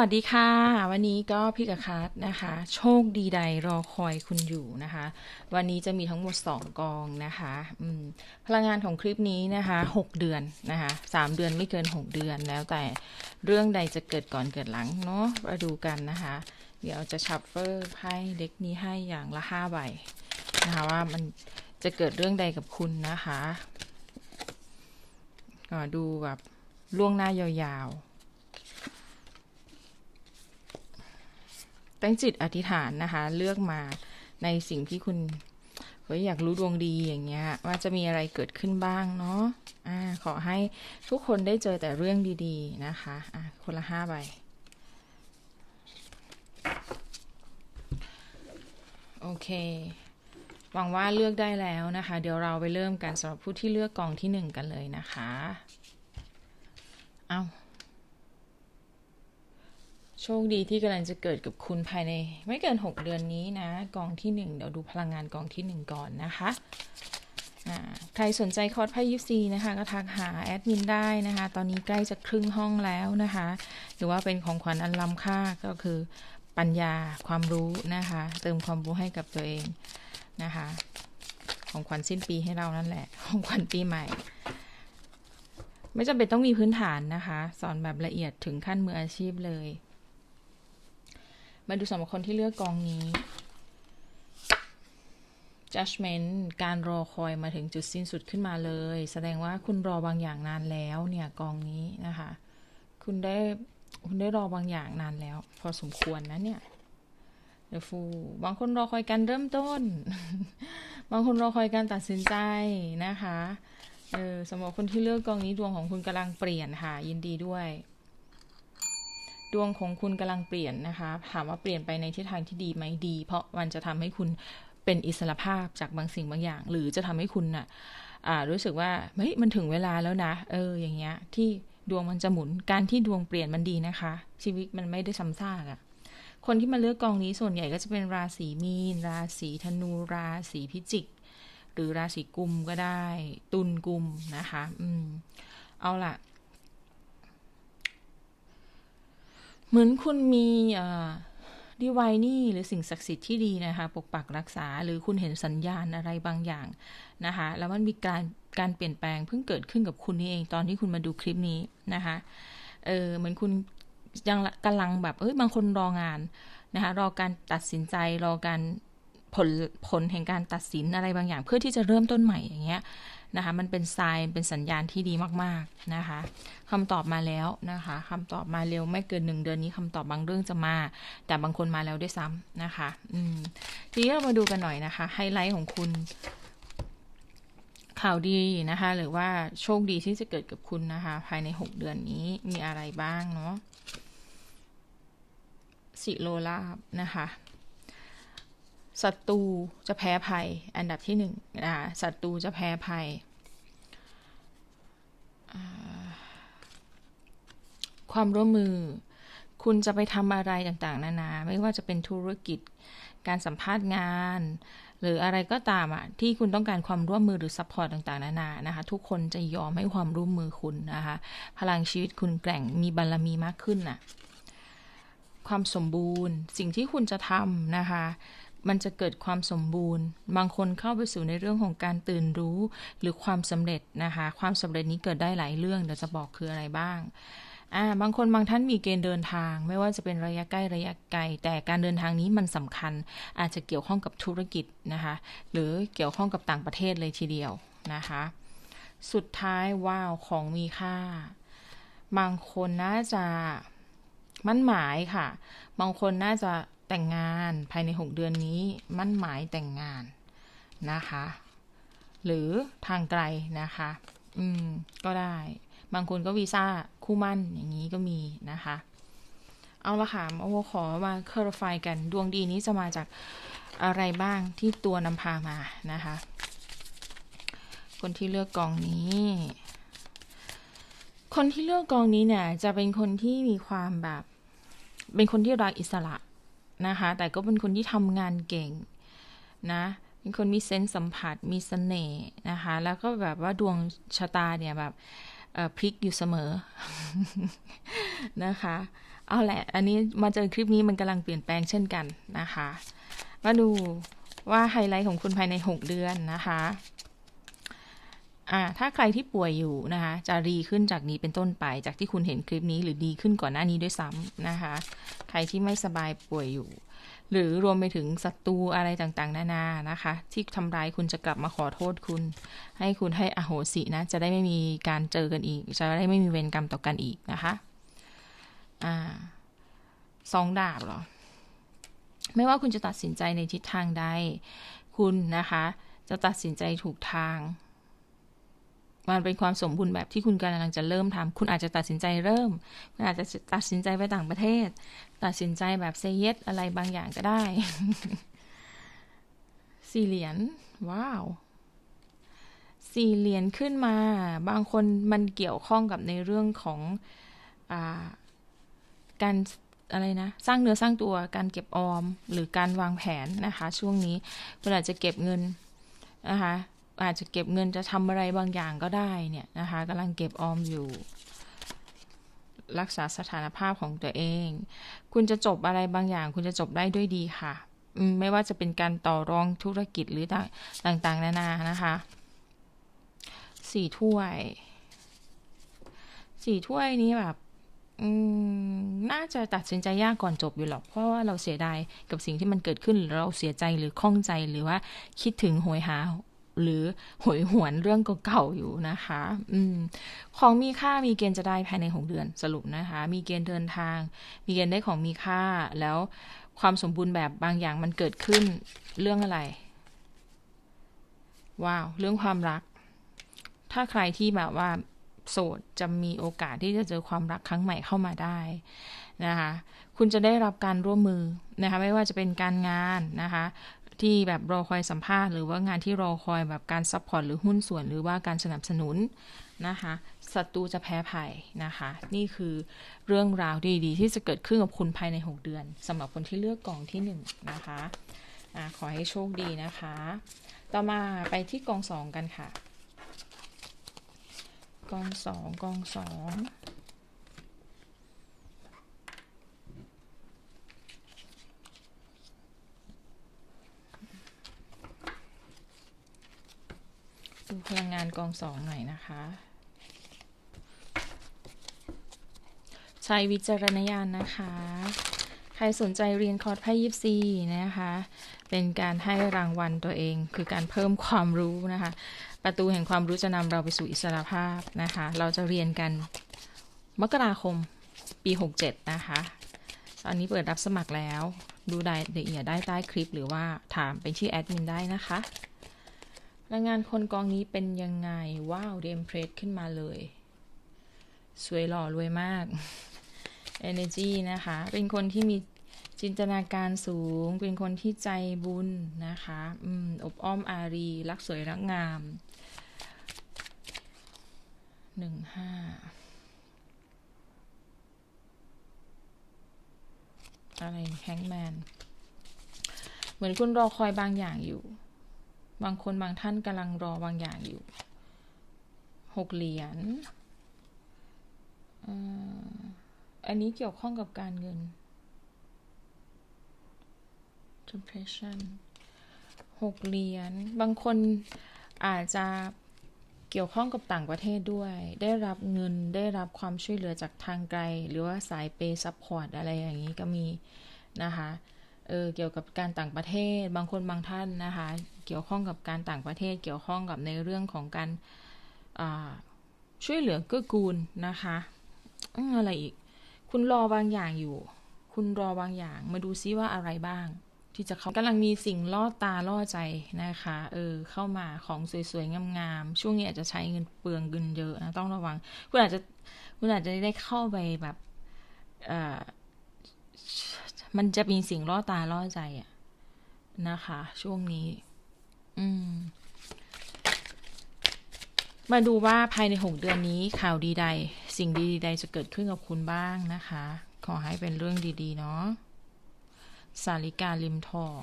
วัสดีค่ะ วันนี้ก็พี่กับคัสนะคะ โชคดีใดรอคอยคุณอยู่นะคะ วันนี้จะมีทั้งหมด 2 กองนะคะพลังงานของคลิปนี้นะคะ 6 เดือนนะคะ3เดือนไม่เกิน 6 เดือนแล้วแต่เรื่องใดจะเกิดก่อนเกิดหลังเนาะมาดูกันนะคะ เดี๋ยวจะชัฟเฟอร์ไพ่เด็กนี้ให้อย่างละ5ใบนะคะว่ามันจะเกิดเรื่องใดกับคุณนะคะก็ดูแบบล่วงหน้ายาวๆ ตั้งจิตอธิษฐานนะคะ เลือกมาในสิ่งที่คุณเฮ้ยอยากรู้ดวงดีอย่างเงี้ย ว่าจะมีอะไรเกิดขึ้นบ้างเนาะอ่าขอให้ทุกคนได้เจอแต่เรื่องดีๆนะคะอะคนละห้าใบโอเคหวังว่าเลือกได้แล้วนะคะ เดี๋ยวเราไปเริ่มกันสำหรับผู้ที่เลือกกองที่หนึ่งกันเลยนะคะ เอา โชคดีที่กำลังจะเกิดกับคุณภายใน ไม่เกิน 6 เดือนนี้นะ กองที่ 1 เดี๋ยวดูพลังงานกองที่ 1 ก่อนนะคะใครสนใจคอร์สไพ่ยิปซีนะคะ ก็ทักหาแอดมินได้นะคะ ตอนนี้ใกล้จะครึ่งห้องแล้วนะคะ หรือว่าเป็นของขวัญอันล้ำค่าก็คือปัญญาความรู้นะคะ เติมความรู้ให้กับตัวเองนะคะ ของขวัญสิ้นปีให้เรานั่นแหละ ของขวัญปีใหม่ ไม่จำเป็นต้องมีพื้นฐานนะคะ สอนแบบละเอียดถึงขั้นมืออาชีพเลย มาดูสำหรับคนที่เลือกกองนี้ judgment การรอคอยมาถึงจุดสิ้นสุดขึ้นมาเลย แสดงว่าคุณรอบางอย่างนานแล้วเนี่ยกองนี้นะคะ คุณได้คุณได้รอบางอย่างนานแล้ว พอสมควรนะเนี่ยเดฟูบางคนรอคอยการเริ่มต้น บางคนรอคอยการตัดสินใจนะคะเออสำหรับคนที่เลือกกองนี้ดวงของคุณกำลังเปลี่ยนค่ะ ยินดีด้วย ดวงของคุณกำลังเปลี่ยนนะคะ ถามว่าเปลี่ยนไปในทิศทางที่ดีไหมดี เพราะมันจะทำให้คุณเป็นอิสระภาพจากบางสิ่งบางอย่าง หรือจะทำให้คุณน่ะอ่ารู้สึกว่าเฮ้ยมันถึงเวลาแล้วนะ เอออย่างเงี้ย ที่ดวงมันจะหมุนการที่ดวงเปลี่ยนมันดีนะคะ ชีวิตมันไม่ได้ซ้ำซากอะคนที่มาเลือกกองนี้ส่วนใหญ่ก็จะเป็นราศีมีน ราศีธนู ราศีพิจิก หรือราศีกุมก็ได้ ตุลกุมนะคะ อืม เอาล่ะ เหมือนคุณมีดีไวนี่หรือสิ่งศักดิ์สิทธิ์ที่ดีนะคะ ปกปักรักษา หรือคุณเห็นสัญญาณอะไรบางอย่างนะคะ แล้วมันมีการการเปลี่ยนแปลงเพิ่งเกิดขึ้นกับคุณนี่เองตอนที่คุณมาดูคลิปนี้นะคะ เออเหมือนคุณยังกำลังแบบเอ้ยบางคนรองานนะคะ รอการตัดสินใจรอการผลผลแห่งการตัดสินอะไรบางอย่าง เพื่อที่จะเริ่มต้นใหม่อย่างเงี้ย นะคะ มันเป็นทรายเป็นสัญญาณที่ดีมากๆนะคะคำตอบมาแล้วนะคะคำตอบมาเร็วไม่เกินหนึ่งเดือนนี้คำตอบบางเรื่องจะมา แต่บางคนมาแล้วด้วยซ้ำนะคะอืมทีนี้เรามาดูกันหน่อยนะคะ ไฮไลท์ของคุณข่าวดีนะคะ หรือว่าโชคดีที่จะเกิดกับคุณนะคะ ภายใน 6 เดือนนี้มีอะไรบ้างเนาะสิโลลาบนะคะ ศัตรูจะแพ้ภัย อันดับที่หนึ่งนะคะศัตรูจะแพ้ภัย ความร่วมมือ คุณจะไปทำอะไรต่างๆ นานา ไม่ว่าจะเป็นธุรกิจ การสัมภาษณ์งาน หรืออะไรก็ตามอะ ที่คุณต้องการความร่วมมือหรือซัพพอร์ตต่างๆ นานา นะคะ ทุกคนจะยอมให้ความร่วมมือคุณนะคะ พลังชีวิตคุณแกร่ง มีบารรมีมากขึ้นน่ะ ความสมบูรณ์ สิ่งที่คุณจะทำนะคะ มันจะเกิดความสมบูรณ์ บางคนเข้าไปสู่ในเรื่องของการตื่นรู้หรือความสำเร็จนะคะ ความสำเร็จนี้เกิดได้หลายเรื่องเดี๋ยวจะบอกคืออะไรบ้างอ่าบางคนบางท่านมีเกณฑ์เดินทาง ไม่ว่าจะเป็นระยะใกล้ระยะไกล แต่การเดินทางนี้มันสำคัญ อาจจะเกี่ยวข้องกับธุรกิจนะคะ หรือเกี่ยวข้องกับต่างประเทศเลยทีเดียวนะคะ สุดท้ายว้าวของมีค่า บางคนน่าจะมั่นหมายค่ะ บางคนน่าจะ แต่งงานภายใน 6 เดือนนี้มั่นหมายแต่งงานนะคะ หรือทางไกลนะคะ อืม ก็ได้ บางคนก็วีซ่าคู่มั่นอย่างนี้ก็มีนะคะ เอาละค่ะโอ้ขอมาเคลร์ไฟกันดวงดีนี้จะมาจากอะไรบ้างที่ตัวนำพามานะคะ คนที่เลือกกองนี้คนที่เลือกกองนี้เนี่ยจะเป็นคนที่มีความแบบ เป็นคนที่รักอิสระ นะคะ แต่ก็เป็นคนที่ทำงานเก่งนะ เป็นคนมีเซนส์สัมผัส มีสเสน่ห์นะคะ แล้วก็แบบว่าดวงชะตาเนี่ยแบบพลิกอยู่เสมอ นะคะ เอาแหละ อันนี้มาเจอคลิปนี้มันกำลังเปลี่ยนแปลงเช่นกันนะคะ มาดูว่าไฮไลท์ของคุณภายใน 6 เดือนนะคะ อ่าถ้าใครที่ป่วยอยู่นะคะ จะดีขึ้นจากนี้เป็นต้นไปจากที่คุณเห็นคลิปนี้หรือดีขึ้นก่อนหน้านี้ด้วยซ้ำนะคะ ใครที่ไม่สบายป่วยอยู่ หรือรวมไปถึงศัตรูอะไรต่างๆ นานานะคะ ที่ทำร้ายคุณจะกลับมาขอโทษคุณ ให้คุณให้อโหสินะ จะได้ไม่มีการเจอกันอีก จะได้ไม่มีเวรกรรมต่อกันอีกนะคะอ่าสองดาบเหรอ ไม่ว่าคุณจะตัดสินใจในทิศทางใดคุณนะคะ จะตัดสินใจถูกทาง มันเป็นความสมบูรณ์แบบที่คุณกำลังจะเริ่มทำคุณอาจจะตัดสินใจเริ่ม คุณอาจจะตัดสินใจไปต่างประเทศ ตัดสินใจแบบเซเยสอะไรบางอย่างก็ได้ สี่เหรียญ ว้าว สี่เหรียญขึ้นมา บางคนมันเกี่ยวข้องกับในเรื่องของอการอะไรนะ สร้างเนื้อสร้างตัว การเก็บออม หรือการวางแผนนะคะ ช่วงนี้ คุณอาจจะเก็บเงินนะคะ อาจจะเก็บเงินจะทำอะไรบางอย่างก็ได้เนี่ยนะคะกำลังเก็บออมอยู่ รักษาสถานภาพของตัวเอง คุณจะจบอะไรบางอย่าง คุณจะจบได้ด้วยดีค่ะไม่ว่าจะเป็นการต่อรองธุรกิจหรือต่างๆ นานานะคะสี่ถ้วยสี่ถ้วยนี้แบบน่าจะตัดสินใจยากก่อนจบอยู่หรอก เพราะว่าเราเสียดายกับสิ่งที่มันเกิดขึ้น เราเสียใจหรือข้องใจหรือว่าคิดถึงหวยหา หรือหวยหวนเรื่องเก่าๆอยู่นะคะ อืม ของมีค่ามีเกณฑ์จะได้ภายในหกเดือนสรุปนะคะ มีเกณฑ์เดินทาง มีเกณฑ์ได้ของมีค่า แล้วความสมบูรณ์แบบบางอย่างมันเกิดขึ้นเรื่องอะไร ว้าว เรื่องความรัก ถ้าใครที่แบบว่าโสดจะมีโอกาสที่จะเจอความรักครั้งใหม่เข้ามาได้นะคะ คุณจะได้รับการร่วมมือนะคะ ไม่ว่าจะเป็นการงานนะคะ ที่แบบรอคอยสัมภาษณ์หรือว่างานที่รอคอยแบบการซัพพอร์ตหรือหุ้นส่วนหรือว่าการสนับสนุนนะคะศัตรูจะแพ้ภัยนะคะ นี่คือเรื่องราวดีๆ ที่จะเกิดขึ้นกับคุณภายใน 6 เดือนสำหรับคนที่เลือกกองที่ 1 นะคะอะขอให้โชคดีนะคะ ต่อมาไปที่กองสองกันค่ะ กองสองกองสอง กองสองหน่อยนะคะ ใช้วิจารณญาณนะคะ ใครสนใจเรียนคอร์สไพ่ยิปซีนะคะ เป็นการให้รางวัลตัวเอง คือการเพิ่มความรู้นะคะ ประตูแห่งความรู้จะนำเราไปสู่อิสรภาพนะคะ เราจะเรียนกันมกราคมปี 67 นะคะ ตอนนี้เปิดรับสมัครแล้ว ดูรายละเอียดได้ใต้คลิปหรือว่าถามไปที่แอดมินได้นะคะ รายงานคนกองนี้เป็นยังไง ว้าวเดมเพรสขึ้นมาเลย สวยหล่อรวยมาก Energy นะคะ เป็นคนที่มีจินตนาการสูง เป็นคนที่ใจบุญนะคะอืมอบอ้อมอารี รักสวยรักงามหนึ่งห้าอะไรแฮงแมน เหมือนคุณรอคอยบางอย่างอยู่ บางคนบางท่านกำลังรอบางอย่างอยู่หกเหรียญอันนี้เกี่ยวข้องกับการเงิน depression หกเหรียญบางคนอาจจะเกี่ยวข้องกับต่างประเทศด้วย ได้รับเงินได้รับความช่วยเหลือจากทางไกล หรือว่าสายเปย์ซัพพอร์ตอะไรอย่างนี้ก็มีนะคะ เออเกี่ยวกับการต่างประเทศ บางคนบางท่านนะคะ เกี่ยวข้องกับการต่างประเทศ เกี่ยวข้องกับในเรื่องของการช่วยเหลือเกื้อกูลนะคะ อะไรอีก คุณรอบางอย่างอยู่ คุณรอบางอย่าง มาดูซิว่าอะไรบ้าง ที่จะเขากำลังมีสิ่งล่อตาล่อใจนะคะ เออ เข้ามาของสวยๆ งามๆ ช่วงนี้อาจจะใช้เงินเปลืองเงินเยอะนะ ต้องระวัง คุณอาจจะ คุณอาจจะได้เข้าไปแบบ เอ่อ มันจะมีสิ่งล่อตาล่อใจอะนะคะ ช่วงนี้ อืม มาดูว่าภายในหกเดือนนี้ข่าวดีใด สิ่งดีใดจะเกิดขึ้นกับคุณบ้างนะคะ ขอให้เป็นเรื่องดีๆ เนาะสาริกาลิมทอง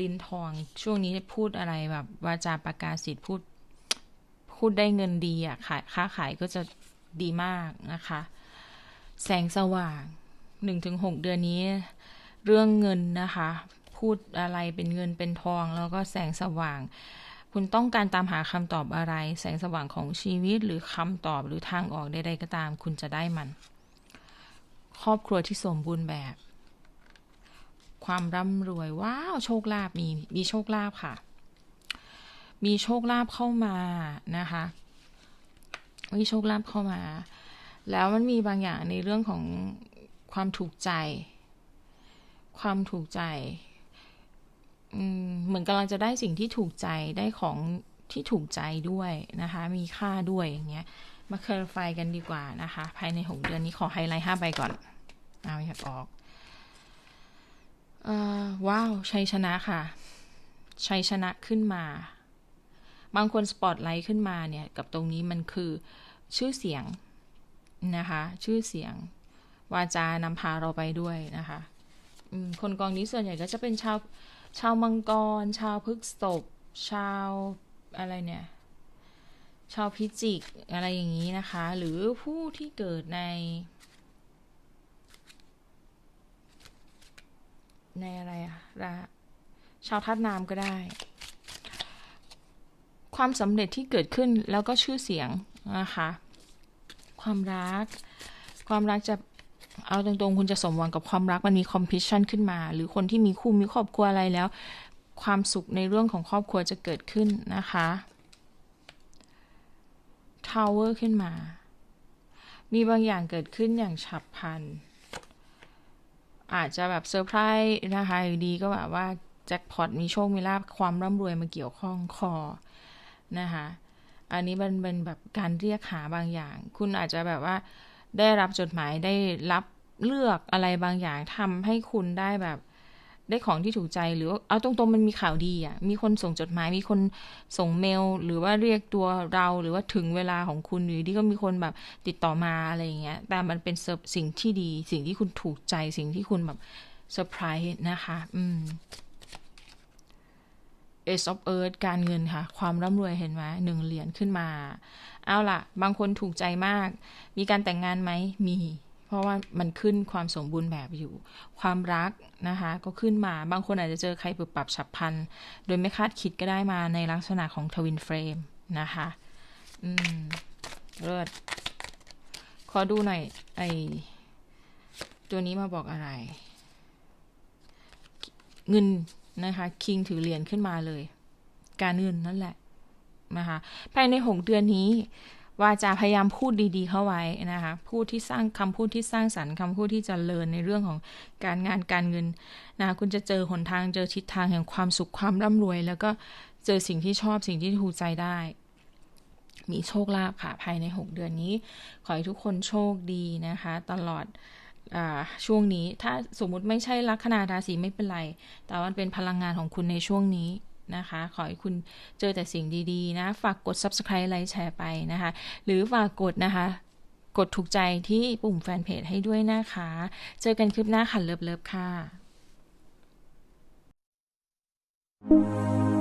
ลินทอง ช่วงนี้พูดอะไรแบบวาจาประกาศสิทธิ์พูด พูดได้เงินดีอะขายค้าขายก็จะดีมากนะคะ แสงสว่าง 1-6 เดือนนี้ เรื่องเงินนะคะ พูดอะไรเป็นเงินเป็นทอง แล้วก็แสงสว่าง คุณต้องการตามหาคำตอบอะไร แสงสว่างของชีวิตหรือคำตอบหรือทางออกใดๆก็ตาม คุณจะได้มัน ครอบครัวที่สมบูรณ์แบบ ความร่ำรวยว้าวโชคลาภมีมีโชคลาภค่ะ มีโชคลาภเข้ามานะคะมีโชคลาภเข้ามา แล้วมันมีบางอย่างในเรื่องของ ความถูกใจ ความถูกใจเหมือนกำลังจะได้สิ่งที่ถูกใจได้ของที่ถูกใจด้วยนะคะ มีค่าด้วยอย่างเงี้ย มาเคลไฟกันดีกว่านะคะ ภายใน 6 เดือนนี้ขอไฮไลท์5ใบก่อน เอาอยากออกเอ่อว้าว ชัยชนะค่ะ ชัยชนะขึ้นมา บางคนสปอตไลท์ขึ้นมาเนี่ย กับตรงนี้มันคือชื่อเสียงนะคะ ชื่อเสียง วาจานำพาเราไปด้วยนะคะคนกองนี้ส่วนใหญ่ก็จะเป็นชาวชาวมังกร ชาวพฤกษบชาวอะไรเนี่ย ชาวพิจิกอะไรอย่างนี้นะคะ หรือผู้ที่เกิดใน ในอะไรอะระชาวทัดนามก็ได้ ความสำเร็จที่เกิดขึ้นแล้วก็ชื่อเสียงนะคะ ความรัก ความรักจะ เอาตรงๆ คุณจะสมหวังกับความรักมันมีคอมพิชชั่นขึ้นมา หรือคนที่มีคู่มีครอบครัวอะไรแล้ว ความสุขในเรื่องของครอบครัวจะเกิดขึ้นนะคะทาวเวอร์ขึ้นมา มีบางอย่างเกิดขึ้นอย่างฉับพลัน อาจจะแบบเซอร์ไพรส์นะคะอยู่ดีก็แบบว่าแจ็คพอตมีโชค มีลาบความร่ำรวยมาเกี่ยวข้องคอนะคะ อันนี้มันเป็นแบบการเรียกหาบางอย่าง คุณอาจจะแบบว่า ได้รับจดหมายได้รับเลือกอะไรบางอย่างทำให้คุณได้แบบ ได้ของที่ถูกใจหรือเอาตรงๆมันมีข่าวดีอะ มีคนส่งจดหมาย มีคนส่งเมล หรือว่าเรียกตัวเราหรือว่าถึงเวลาของคุณหรือที่ก็มีคนแบบติดต่อมาอะไรอย่างเงี้ย แต่มันเป็นสิ่งที่ดี สิ่งที่คุณถูกใจสิ่งที่คุณแบบเซอร์ไพรส์นะคะ อืม Ace of Earth การเงินค่ะ ความร่ำรวยเห็นไหมหนึ่งเหรียญขึ้นมา เอาล่ะ บางคนถูกใจมาก มีการแต่งงานไหมมี เพราะว่ามันขึ้นความสมบูรณ์แบบอยู่ ความรักนะคะ ก็ขึ้นมา บางคนอาจจะเจอใครปรับปรับฉับพลัน โดยไม่คาดคิดก็ได้มาในลักษณะของทวินเฟรมนะคะ อืมเลิศขอดูหน่อยไอตัวนี้มาบอกอะไร เงินนะคะ คิงถือเหรียญขึ้นมาเลย การเงินนั่นแหละ นะคะภายในหกเดือนนี้วาจาพยายามพูดดี ๆ เข้าไว้นะคะพูดที่สร้างคำพูดที่สร้างสรรค์คำพูดที่จเจริญในเรื่องของการงานการเงินนะคุณจะเจอหนทางเจอทิศทางแห่งความสุขความร่ำรวย แล้วก็เจอสิ่งที่ชอบสิ่งที่ถูกใจได้ มีโชคลาภค่ะภายใน 6 เดือนนี้ ขอให้ทุกคนโชคดีนะคะ ตลอดช่วงนี้ถ้าสมมุติไม่ใช่ลัคนาราศีไม่เป็นไร แต่มันเป็นพลังงานของคุณในช่วงนี้ นะคะ ขอให้คุณเจอแต่สิ่งดีๆ นะ ฝากกด subscribe ไลค์แชร์ไปนะคะ หรือฝากกดนะคะ กดถูกใจที่ปุ่มแฟนเพจให้ด้วยนะคะ เจอกันคลิปหน้าค่ะเลิฟๆค่ะ thank you